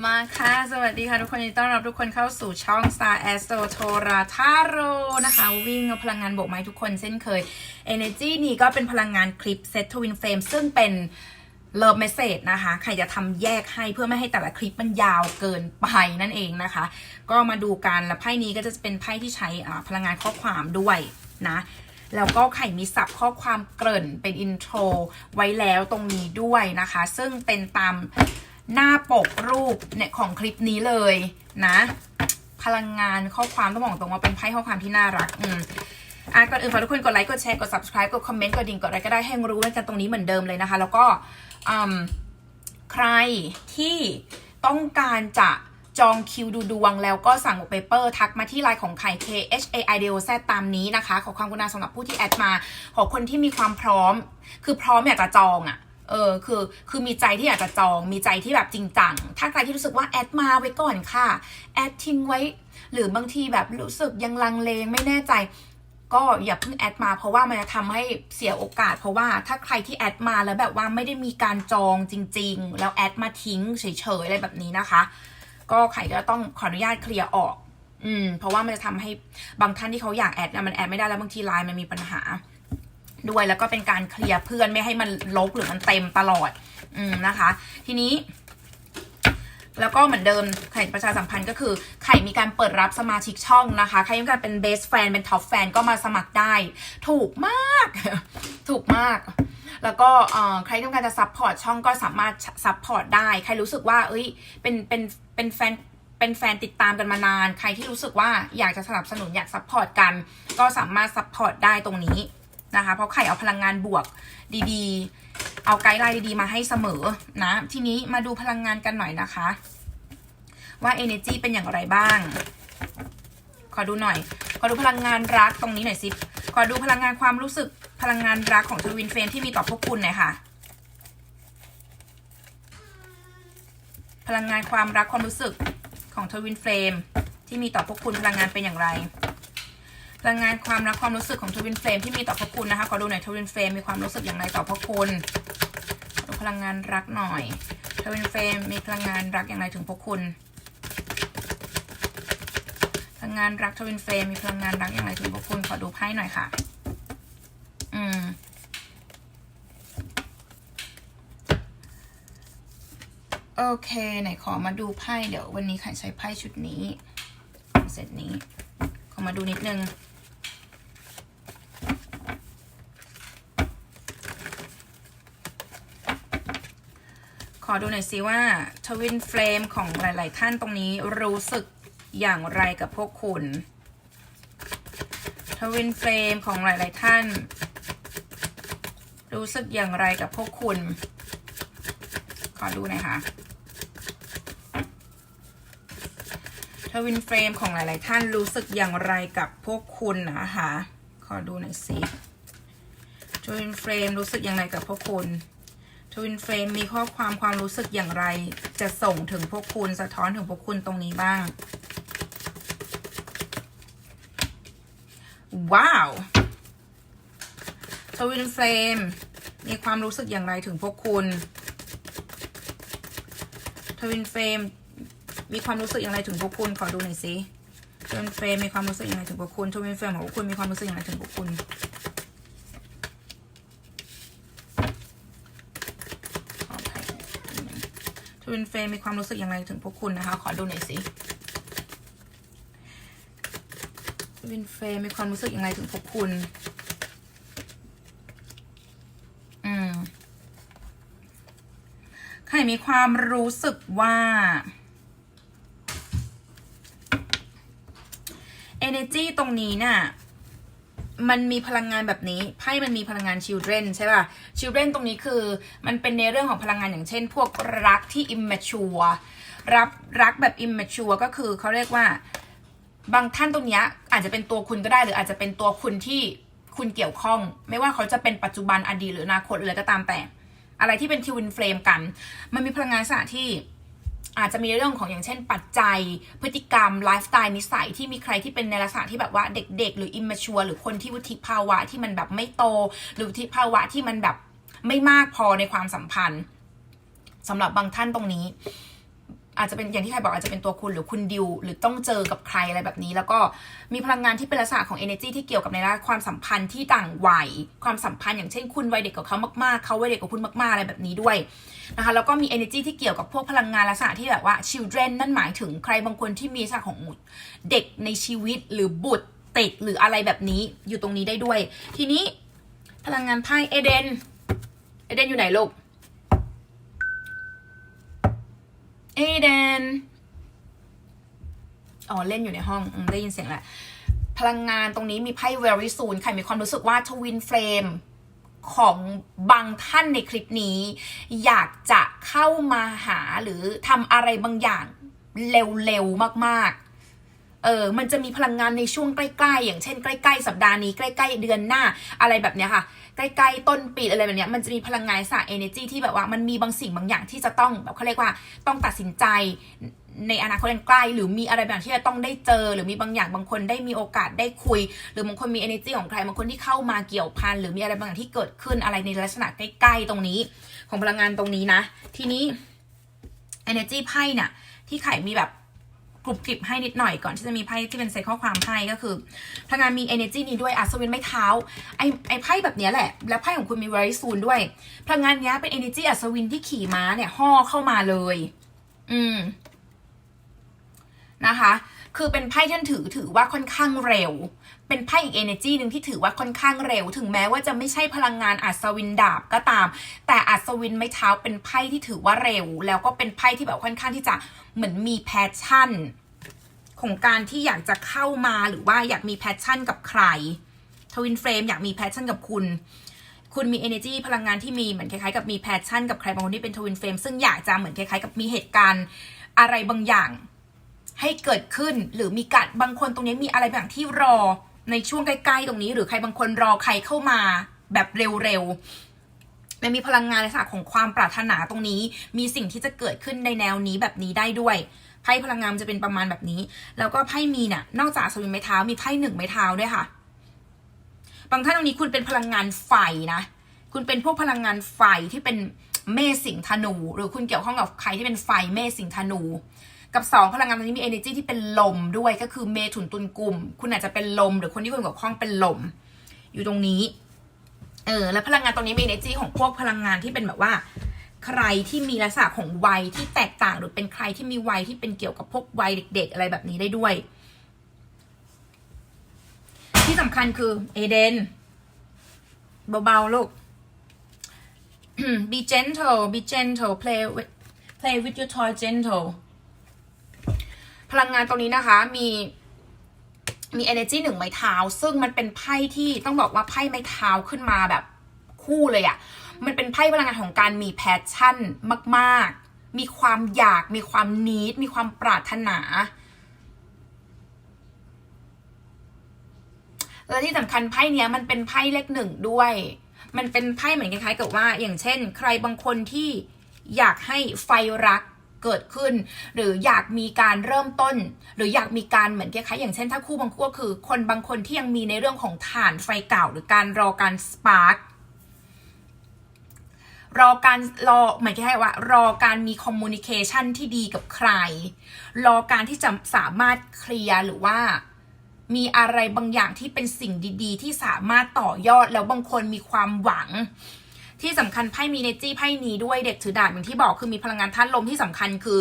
มาค่ะ สวัสดีค่ะทุกคนยินดีต้อนรับทุกคนเข้าสู่ช่อง Star Astro โทราทาโรนะคะ วิ่งพลังงานบวกมาให้ทุกคนเช่นเคย Energy นี่ก็เป็นพลังงานคลิป Set to Win Frame ซึ่งเป็น Love Message นะคะ ใครจะทำแยกให้เพื่อไม่ให้แต่ละคลิปมันยาวเกินไปนั่นเองนะคะ ก็มาดูกันแล้วไพ่นี้ก็จะเป็นไพ่ที่ใช้พลังงานข้อความด้วยนะแล้วก็ไข่มีสับข้อความเกริ่นเป็นอินโทรไว้แล้วตรงนี้ด้วยนะคะ ซึ่งเป็นตาม หน้าปกรูปเนี่ยของคลิปนี้เลยนะ พลังงานข้อความต้องบอกตรงว่าเป็นไพ่ข้อความที่น่ารัก อืมอะก่อนอื่นฝากทุกคนกดไลค์กดแชร์กด subscribe กดคอมเมนต์กดดิ่งกดอะไรก็ได้ให้รู้กันตรงนี้เหมือนเดิมเลยนะคะ แล้วก็อืมใครที่ต้องการจะจองคิวดูดวงแล้วก็สั่งเปเปอร์ทักมาที่ไลน์ของไข่ K H A I D O Z ตามนี้นะคะ ขอความกรุณาสำหรับผู้ที่แอดมา ขอคนที่มีความพร้อม คือพร้อมอยากจะจองอะ่ะ เออคือคือมีใจที่อยากจะจอง มีใจที่แบบจริงจังถ้าใครที่รู้สึกว่าแอดมาไว้ก่อนค่ะแอดทิ้งไว้ หรือบางทีแบบรู้สึกยังลังเลไม่แน่ใจก็อย่าเพิ่งแอดมาเพราะว่ามันจะทำให้เสียโอกาส เพราะว่าถ้าใครที่แอดมาแล้วแบบว่าไม่ได้มีการจองจริง ๆ แล้วแอดมาทิ้งเฉยๆอะไรแบบนี้นะคะ ก็ไข่ก็ต้องขออนุญาตเคลียร์ออก อืม เพราะว่ามันจะทำให้บางท่านที่เขาอยากแอดนะมันแอดไม่ได้แล้วบางทีไลน์มันมีปัญหา ด้วยแล้วก็เป็นการเคลียร์เพื่อนไม่ให้มันลบหรือมันเต็มตลอด อืมนะคะ ทีนี้ แล้วก็เหมือนเดิมไข่ประชาสัมพันธ์ก็คือ ไข่มีการเปิดรับสมาชิกช่องนะคะ ใครต้องการเป็นเบสแฟนเป็นท็อปแฟนก็มาสมัครได้ ถูกมาก ถูกมากแล้วก็ใครต้องการจะซัพพอร์ตช่องก็สามารถซัพพอร์ตได้ ใครรู้สึกว่า เอ้ย เป็น เป็น เป็นแฟน เป็นแฟนติดตามกันมานาน ใครที่รู้สึกว่าอยากจะสนับสนุนอยากซัพพอร์ตกัน ก็สามารถซัพพอร์ตได้ตรงนี้ นะคะ เพราะไข่เอาพลังงานบวกดีๆ เอาไกด์ไลน์ดีๆ มาให้เสมอนะ ทีนี้มาดูพลังงานกันหน่อยนะคะ ว่า energy เป็นอย่างไรบ้าง ขอดูหน่อย ขอดูพลังงานรักตรงนี้หน่อยสิ ขอดูพลังงานความรู้สึกพลังงานรักของทวินเฟรมที่มีต่อพวกคุณหน่อยค่ะ พลังงานความรักความรู้สึกของทวินเฟรมที่มีต่อพวกคุณพลังงานเป็นอย่างไร พลังงานความรักความรู้สึกของทวินเฟรมที่มีต่อพวกคุณนะคะ ขอดูหน่อยทวินเฟรมมีความรู้สึกอย่างไรต่อพวกคุณดูพลังงานรักหน่อยทวินเฟรมมีพลังงานรักอย่างไรถึงพวกคุณ พลังงานรักทวินเฟรมมีพลังงานรักอย่างไรถึงพวกคุณ ขอดูไพ่หน่อยค่ะ อืมโอเค ไหนขอมาดูไพ่เดี๋ยววันนี้ใครใช้ไพ่ชุดนี้เซตนี้ ขอมาดูนิดนึง อดูหน่อยสิว่าทวินเฟรมของหลาย ๆ ท่านตรงนี้รู้สึกอย่างไรกับพวกคุณทวินเฟรมของหลาย ๆ ท่าน รู้สึกอย่างไรกับพวกคุณ ขอดูหน่อยค่ะทวินเฟรมของหลาย ๆ ท่านรู้สึกอย่างไรกับพวกคุณนะคะ ขอดูหน่อยสิทวินเฟรมรู้สึกอย่างไรกับพวกคุณ ทวินเฟรมมีข้อความความรู้สึกอย่างไร จะส่งถึงพวกคุณสะท้อนถึงพวกคุณตรงนี้บ้าง ว้าวทวินเฟรมมีความรู้สึกอย่างไรถึงพวกคุณทวินเฟรมมีความรู้สึกอย่างไรถึงพวกคุณ ขอดูหน่อยสิทวินเฟรมมีความรู้สึกอย่างไรถึงพวกคุณทวินเฟรมของพวกคุณมีความรู้สึกอย่างไรถึงพวกคุณ ขออภัยท วินเฟรมมีความรู้สึกอย่างไรถึงพวกคุณนะคะ ขอดูหน่อยสิวินเฟรมมีความรู้สึกอย่างไรถึงพวกคุณ อืม ใครมีความรู้สึกว่า energy ตรงนี้น่ะ มันมีพลังงานแบบนี้ไพ่มันมีพลังงาน children ใช่ป่ะ children ตรงนี้คือ มันเป็นในเรื่องของพลังงานอย่างเช่น พวกรักที่ immature รับรักแบบ immature ก็คือเขาเรียกว่า บางท่านตรงนี้อาจจะเป็นตัวคุณก็ได้ หรืออาจจะเป็นตัวคุณที่คุณเกี่ยวข้อง ไม่ว่าเขาจะเป็นปัจจุบันอดีตหรืออนาคตอะไรก็ตามแต่ อะไรที่เป็นทวินเฟรมกัน มันมีพลังงานลักษณะที่ อาจจะมีเรื่องของอย่างเช่น ปัจจัย พฤติกรรมไลฟ์สไตล์นิสัยที่มีใครที่เป็นในลักษณะที่แบบว่าเด็ก ๆ หรืออิมมชัวหรือคนที่วุฒิภาวะที่มันแบบไม่โต หรือวุฒิภาวะที่มันแบบไม่มากพอในความสัมพันธ์สำหรับบางท่านตรงนี้ อาจจะเป็นอย่างที่ใครบอกอาจจะเป็นตัวคุณหรือคุณดิวหรือต้องเจอกับใครอะไรแบบนี้ แล้วก็มีพลังงานที่เป็นลักษณะของ energy ที่เกี่ยวกับในด้านความสัมพันธ์ที่ต่างวัยความสัมพันธ์อย่างเช่นคุณวัยเด็กกับเขามากๆเขาวัยเด็กกับคุณมากๆอะไรแบบนี้ด้วยนะคะแล้วก็มี energy ที่เกี่ยวกับพวกพลังงานลักษณะที่แบบว่า children นั่นหมายถึงใครบางคนที่มีลักษณะของเด็กในชีวิตหรือบุตรติดหรืออะไรแบบนี้อยู่ตรงนี้ได้ด้วย ทีนี้พลังงานไพ่เอเดนเอเดนอยู่ไหนลูก เอเดนอ๋อเล่นอยู่ในห้องอได้ยินเสียงแหละพลังงานตรงนี้มีไพ่ very soon ใครมีความรู้สึกว่าทวินเฟรมของบางท่านในคลิปนี้ อยากจะเข้ามาหาหรือทำอะไรบางอย่างเร็วๆมากๆ เออมันจะมีพลังงานในช่วงใกล้ๆ อย่างเช่นใกล้ๆ สัปดาห์นี้ใกล้ๆ เดือนหน้าอะไรแบบเนี้ยค่ะ ใกล้ๆ ต้นปีอะไรแบบเนี้ยมันจะมีพลังงานสาร energy ที่แบบว่ามันมีบางสิ่งบางอย่างที่จะต้องแบบเขาเรียกว่าต้องตัดสินใจในอนาคตอันใกล้หรือมีอะไรบางอย่างที่จะต้องได้เจอ หรือมีบางอย่างบางคนได้มีโอกาสได้คุย หรือบางคนมี energy ของใครบางคนที่เข้ามาเกี่ยวพันหรือมีอะไรบางอย่างที่เกิดขึ้นอะไรในลักษณะใกล้ๆตรงนี้ ของพลังงานตรงนี้นะ ทีนี้ energy ไพ่เนี่ยที่ไข่มีแบบ กรุบกริบให้นิดหน่อยก่อนที่จะมีไพ่ที่เป็นเซตข้อความไพ่ก็คือพลังงานมี energy นี้ด้วยอัศวินไม้เท้าไอไอไพ่แบบนี้แหละ แล้วไพ่ของคุณมี very soon ด้วย พลังงานเนี้ยเป็น energy อัศวินที่ขี่ม้าเนี่ยห่อเข้ามาเลย อืมนะคะ คือเป็นไพ่ที่ถือถือว่าค่อนข้างเร็ว เป็นไพ่อีก energy หนึ่งที่ถือว่าค่อนข้างเร็ว ถึงแม้ว่าจะไม่ใช่พลังงานอัศวินดาบก็ตาม แต่อัศวินไม้เท้าเป็นไพ่ที่ถือว่าเร็ว แล้วก็เป็นไพ่ที่แบบค่อนข้างที่จะเหมือนมีแพชชั่น ของการที่อยากจะเข้ามาหรือว่าอยากมีแพชชั่นกับใครทวินเฟรมอยากมีแพชชั่นกับคุณคุณมี energy พลังงานที่มีเหมือนคล้ายๆกับมีแพชชั่นกับใครบางคนที่เป็นทวินเฟรมซึ่งอยากจะเหมือนคล้ายๆกับมีเหตุการณ์อะไรบางอย่าง ให้เกิดขึ้นหรือมีการบางคนตรงนี้มีอะไรบางที่รอในช่วงใกล้ๆตรงนี้ หรือใครบางคนรอใครเข้ามาแบบเร็วๆมันมีพลังงานในลักษณะของความปรารถนาตรงนี้ มีสิ่งที่จะเกิดขึ้นในแนวนี้แบบนี้ได้ด้วยไพ่พลังงานจะเป็นประมาณแบบนี้ แล้วก็ไพ่มีเนี่ยนอกจากสวิงไม้เท้ามีไพ่หนึ่งไม้เท้าด้วยค่ะ บางท่านตรงนี้คุณเป็นพลังงานไฟนะ คุณเป็นพวกพลังงานไฟที่เป็นเมษสิงธนู หรือคุณเกี่ยวข้องกับใครที่เป็นไฟเมษสิงธนู กับสองพลังงานตรงนี้มี energy ที่เป็นลมด้วยก็คือเมถุนตุลกลุ่ม คุณอาจจะเป็นลม หรือคนที่คุณเกี่ยวข้องเป็นลม อยู่ตรงนี้ เออ แล้วพลังงานตรงนี้มี energy ของพวกพลังงานที่เป็นแบบว่า ใครที่มีลักษณะของวัยที่แตกต่างหรือเป็นใครที่มีวัยที่เป็นเกี่ยวกับพวกวัยเด็ก ๆ อะไรแบบนี้ได้ด้วย ที่สำคัญคือเอเดนเบาๆลูก be gentle be gentle play with play with your toy gentle พลังงานตรงนี้นะคะ มีมี energy หนึ่งไม้เท้า ซึ่งมันเป็นไพ่ที่ต้องบอกว่าไพ่ไม้เท้าขึ้นมาแบบคู่เลยอะ่ะ มันเป็นไพ่พลังงานของการมีแพชชั่นมาก ๆ มีความอยาก มีความนีดมีความปรารถนา และที่สำคัญไพ่เนี้ยมันเป็นไพ่เลขหนึ่งด้วย มันเป็นไพ่เหมือนคล้ายๆกับว่า อย่างเช่น ใครบางคนที่อยากให้ไฟรัก เกิดขึ้น หรืออยากมีการเริ่มต้น หรืออยากมีการเหมือนคล้ายๆอย่างเช่นถ้าคู่บางคู่คือ คนบางคนที่ยังมีในเรื่องของฐานไฟเก่า หรือการรอการสปาร์กรอการรอเหมือนคล้ายๆว่ารอการมีคอมมูนิเคชันที่ดีกับใคร รอการที่จะสามารถเคลียร์หรือว่ามีอะไรบางอย่างที่เป็นสิ่งดี ๆ ที่สามารถต่อยอดแล้วบางคนมีความหวัง ที่สำคัญไพ่มีเนจี้ไพ่นี้ด้วยเด็กถือดาบอย่างที่บอกคือมีพลังงานธาตุลมที่สำคัญคือ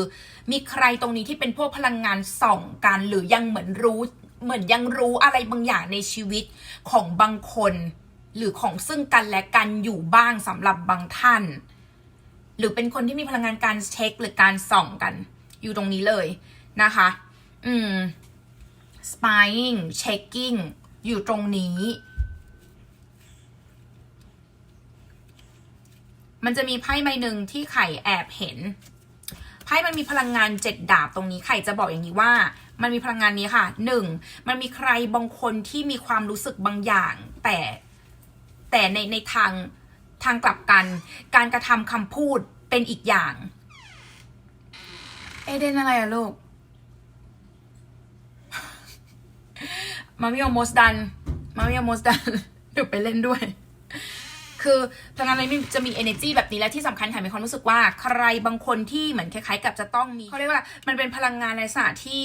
มีใครตรงนี้ที่เป็นพวกพลังงานส่องกันหรือยังเหมือนรู้ เหมือนยังรู้อะไรบางอย่างในชีวิตของบางคน หรือของซึ่งกันและกันอยู่บ้างสำหรับบางท่าน หรือเป็นคนที่มีพลังงานการเช็คหรือการส่องกัน อยู่ตรงนี้เลยนะคะ อืม spying checking อยู่ตรงนี้ มันจะมีไพ่ใบหนึ่งที่ไข่แอบเห็นไพ่มันมีพลังงานเจ็ดดาบตรงนี้ไข่จะบอกอย่างนี้ว่า มันมีพลังงานนี้ค่ะหนึ่งมันมีใครบางคนที่มีความรู้สึกบางอย่าง แต่แต่ในในทางทางกลับกัน การกระทำคำพูดเป็นอีกอย่าง เอเดนอะไรอะลูกมามิโอมสดันมามิโอมสดันเดี๋ยวไปเล่นด้วย คือพลังงานนี้จะมี energy แบบนี้และที่สำคัญค่ะมีความรู้สึกว่าใครบางคนที่เหมือนคล้ายๆ กับจะต้องมีเขาเรียกว่ามันเป็นพลังงานในลักษณะที่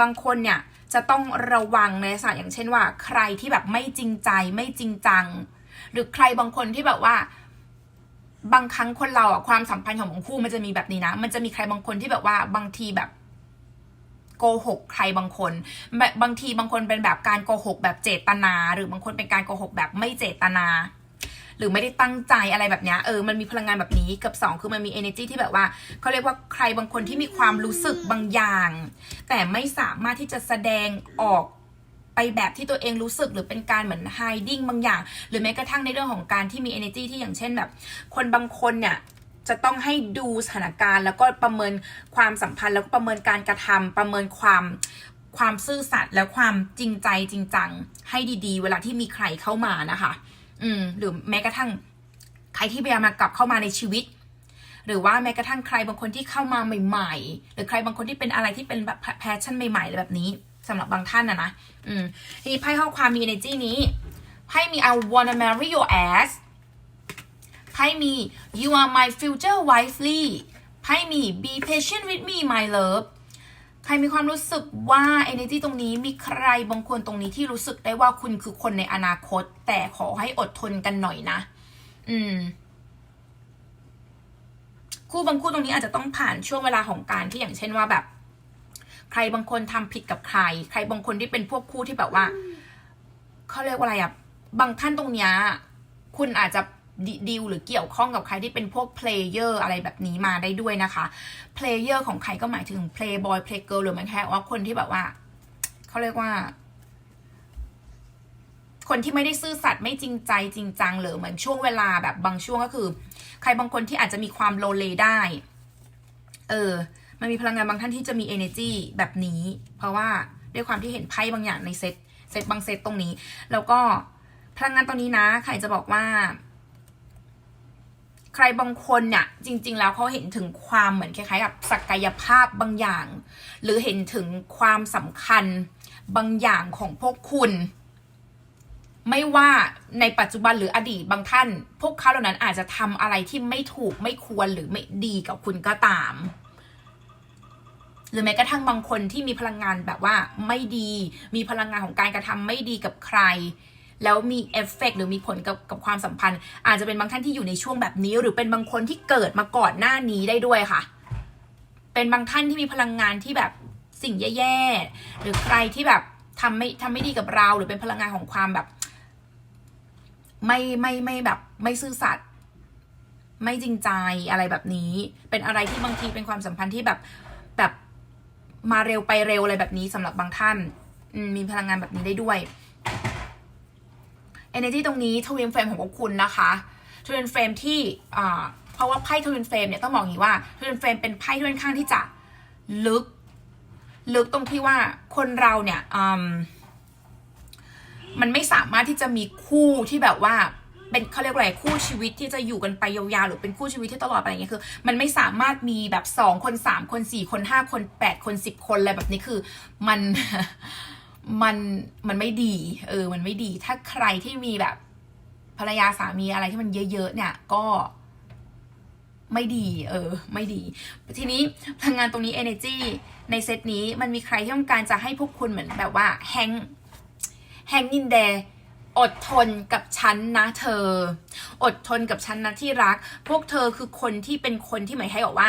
บางคนเนี่ยจะต้องระวังในลักษณะอย่างเช่นว่า ใครที่แบบไม่จริงใจไม่จริงจัง หรือใครบางคนที่แบบว่าบางครั้งคนเราอะความสัมพันธ์ของบางคู่มันจะมีแบบนี้นะ มันจะมีใครบางคนที่แบบว่าบางทีแบบโกหกใครบางคนแบบบางทีบางคนเป็นแบบการโกหกแบบเจตนา หรือบางคนเป็นการโกหกแบบไม่เจตนา หรือไม่ได้ตั้งใจอะไรแบบนี้เออมันมีพลังงานแบบนี้กับสองคือมันมี energy ที่แบบว่าเขาเรียกว่าใครบางคนที่มีความรู้สึกบางอย่าง แต่ไม่สามารถที่จะแสดงออกไปแบบที่ตัวเองรู้สึกหรือเป็นการเหมือน hiding บางอย่าง หรือแม้กระทั่งในเรื่องของการที่มี energy ที่อย่างเช่นแบบ คนบางคนเนี่ยจะต้องให้ดูสถานการณ์แล้วก็ประเมินความสัมพันธ์แล้วก็ประเมินการกระทำประเมินความความซื่อสัตย์และความจริงใจจริงจังให้ดีๆ เวลาที่มีใครเข้ามานะคะ อืม หรือแม้กระทั่งใครที่พยายามมากลับเข้ามาในชีวิต หรือว่าแม้กระทั่งใครบางคนที่เข้ามาใหม่ ๆ หรือใครบางคนที่เป็นอะไรที่เป็นแบบแพชชั่นใหม่ๆอะไรแบบนี้สำหรับบางท่านนะนะ อืมทีนี้ไพ่ข้อความมี energy นี้ไพ่มี I wanna marry your ass ไพ่มี you are my future wifely ไพ่มี be patient with me my love ใครมีความรู้สึกว่า energy ตรงนี้มีใครบางคนตรงนี้ที่รู้สึกได้ว่าคุณคือคนในอนาคต แต่ขอให้อดทนกันหน่อยนะ อืม คู่บางคู่ตรงนี้อาจจะต้องผ่านช่วงเวลาของการที่อย่างเช่นว่าแบบ ใครบางคนทำผิดกับใคร ใครบางคนที่เป็นพวกคู่ที่แบบว่าเขาเรียกว่าอะไรอะบางท่านตรงเนี้ยคุณอาจจะ ด,ดีลหรือเกี่ยวข้องกับใครที่เป็นพวกเพลเยอร์อะไรแบบนี้มาได้ด้วยนะคะเพลเยอร์ของใครก็หมายถึงเพลย์บอยเพลย์เกิร์ลหรือมันแค่ว่าคนที่แบบว่าเขาเรียกว่า คนที่ไม่ได้ซื่อสัตย์ไม่จริงใจจริงจังหรือเหมือนช่วงเวลาแบบบางช่วงก็คือ ใครบางคนที่อาจจะมีความโลเลได้ เออ มันมีพลังงานบางท่านที่จะมี energy แบบนี้ เพราะว่าด้วยความที่เห็นไพ่บางอย่างในเซตเซตบางเซตตรงนี้ แล้วก็พลังงานตรงนี้นะ ใครจะบอกว่า ใครบางคนเนี่ยจริง ๆ แล้วเขาเห็นถึงความเหมือนคล้ายๆ กับศักยภาพบางอย่าง หรือเห็นถึงความสำคัญบางอย่างของพวกคุณ ไม่ว่าในปัจจุบันหรืออดีตบางท่าน พวกเขาเหล่านั้นอาจจะทำอะไรที่ไม่ถูกไม่ควรหรือไม่ดีกับคุณก็ตามหรือแม้กระทั่งบางคนที่มีพลังงานแบบว่าไม่ดี มีพลังงานของการกระทำไม่ดีกับใคร แล้วมีเอฟเฟกต์หรือมีผลกับกับความสัมพันธ์ อาจจะเป็นบางท่านที่อยู่ในช่วงแบบนี้ หรือเป็นบางคนที่เกิดมาก่อนหน้านี้ได้ด้วยค่ะ เป็นบางท่านที่มีพลังงานที่แบบสิ่งแย่ๆหรือใครที่แบบทำไม่ทำไม่ดีกับเรา หรือเป็นพลังงานของความแบบ ไม่ไม่ไม่แบบ ไม่ซื่อสัตย์ไม่จริงใจอะไรแบบนี้ เป็นอะไรที่บางทีเป็นความสัมพันธ์ที่แบบแบบมาเร็วไปเร็วอะไรแบบนี้สำหรับบางท่านมีพลังงานแบบนี้ได้ด้วย energy ตรงนี้ทวินเฟรมของพวกคุณนะคะทวินเฟรมที่เพราะว่าไพ่ทวินเฟรมเนี่ยต้องบอกอย่างนี้ว่าทวินเฟรมเป็นไพ่ที่ค่อนข้างที่จะลึก ลึกตรงที่ว่าคนเราเนี่ยมมันไม่สามารถที่จะมีคู่ที่แบบว่าเป็นเขาเรียกว่าอะไรคู่ชีวิตที่จะอยู่กันไปยาวๆหรือเป็นคู่ชีวิตที่ตลอดไปอย่างเงี้ยคือ มันไม่สามารถมีแบบสองคนสามคนสี่คนห้าคนแปดคนสิบคนอะไรแบบนี้คือ มัน มันมันไม่ดี เออ มันไม่ดี ถ้าใครที่มีแบบภรรยาสามีอะไรที่มันเยอะ ๆ เนี่ย ก็ไม่ดี เออ ไม่ดี ทีนี้พลังงานตรงนี้ energy ในเซตนี้มันมีใครที่ต้องการจะให้พวกคุณเหมือนแบบว่าแฮงแฮงอินเดอดทนกับฉันนะเธอ อดทนกับฉันนะที่รัก พวกเธอคือคนที่เป็นคนที่หมายให้บอกว่า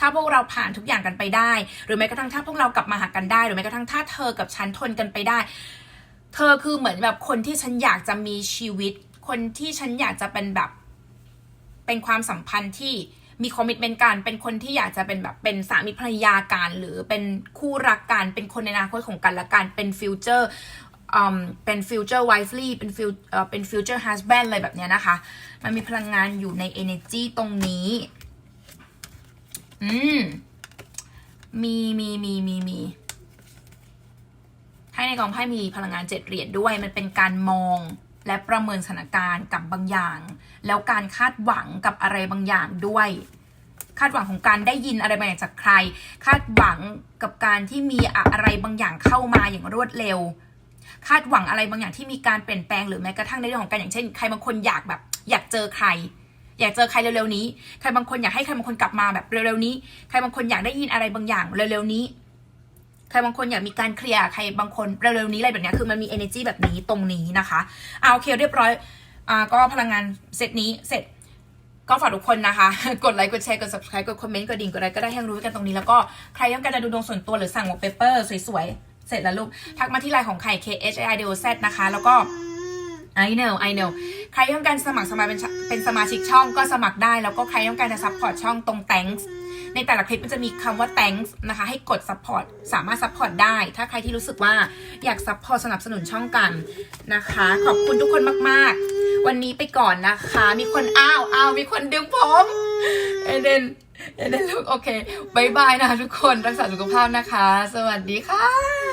ถ้าพวกเราผ่านทุกอย่างกันไปได้ หรือแม้กระทั่งถ้าพวกเรากลับมาหากันได้ หรือแม้กระทั่งถ้าเธอกับฉันทนกันไปได้ เธอคือเหมือนแบบคนที่ฉันอยากจะมีชีวิต คนที่ฉันอยากจะเป็นแบบ เป็นความสัมพันธ์ที่มีคอมมิชเมนต์กันเป็นคนที่อยากจะเป็นแบบเป็นสามีภรรยากันหรือเป็นคู่รักกันเป็นคนในอนาคตของกันและกันเป็นฟิวเจอร์อืมเป็นฟิวเจอร์ไวฟ์ลี่เป็นฟิวเอ่อเป็นฟิวเจอร์ฮัสแบนอะไรแบบเนี้ยนะคะ มันมีพลังงานอยู่ใน energy ตรงนี้ อืม มีมีมีมีมีให้ในกองไพ่มีพลังงานเจ็ดเหรียญด้วย มันเป็นการมองและประเมินสถานการณ์กับบางอย่าง แล้วการคาดหวังกับอะไรบางอย่างด้วย คาดหวังของการได้ยินอะไรบางอย่างจากใคร คาดหวังกับการที่มีอะไรบางอย่างเข้ามาอย่างรวดเร็ว คาดหวังอะไรบางอย่างที่มีการเปลี่ยนแปลงหรือแม้กระทั่งในเรื่องของการอย่างเช่น ใครบางคนอยากแบบ อยากเจอใคร อยากเจอใครเร็วๆนี้ ใครบางคนอยากให้ใครบางคนกลับมาแบบเร็วๆนี้ ใครบางคนอยากได้ยินอะไรบางอย่างเร็วๆนี้ ใครบางคนอยากมีการเคลียร์ใครบางคนเร็วๆนี้อะไรแบบนี้คือมันมี energy แบบนี้ตรงนี้นะคะเอาโอเคเรียบร้อยอ่าก็พลังงานเซตนี้เสร็จก็ฝากทุกคนนะคะ กดไลค์ กดแชร์ กด subscribe กดคอมเมนต์ กดดิ่ง กดอะไรก็ได้ให้รู้กันตรงนี้ แล้วก็ใครต้องการจะดูดวงส่วนตัวหรือสั่งวอลเปเปอร์สวยๆ เสร็จแล้วลูก ทักมาที่ไลน์ของไข่ K H I D O Z นะคะ แล้วก็ I know I know ใครต้องการสมัครสมาเป็นเป็นสมาชิกช่องก็สมัครได้ แล้วก็ใครต้องการจะซัพพอร์ตช่องตรง thanks ในแต่ละคลิปมันจะมีคำว่า thanks นะคะ ให้กด support สามารถ support ได้ ถ้าใครที่รู้สึกว่าอยาก support สนับสนุนช่องกันนะคะ ขอบคุณทุกคนมาก ๆ วันนี้ไปก่อนนะคะ มีคนอ้าวอ้าวมีคนดึงผมเอเดนเอเดนลูกโอเคบายบายนะคะทุกคนรักษาสุขภาพนะคะ สวัสดีค่ะ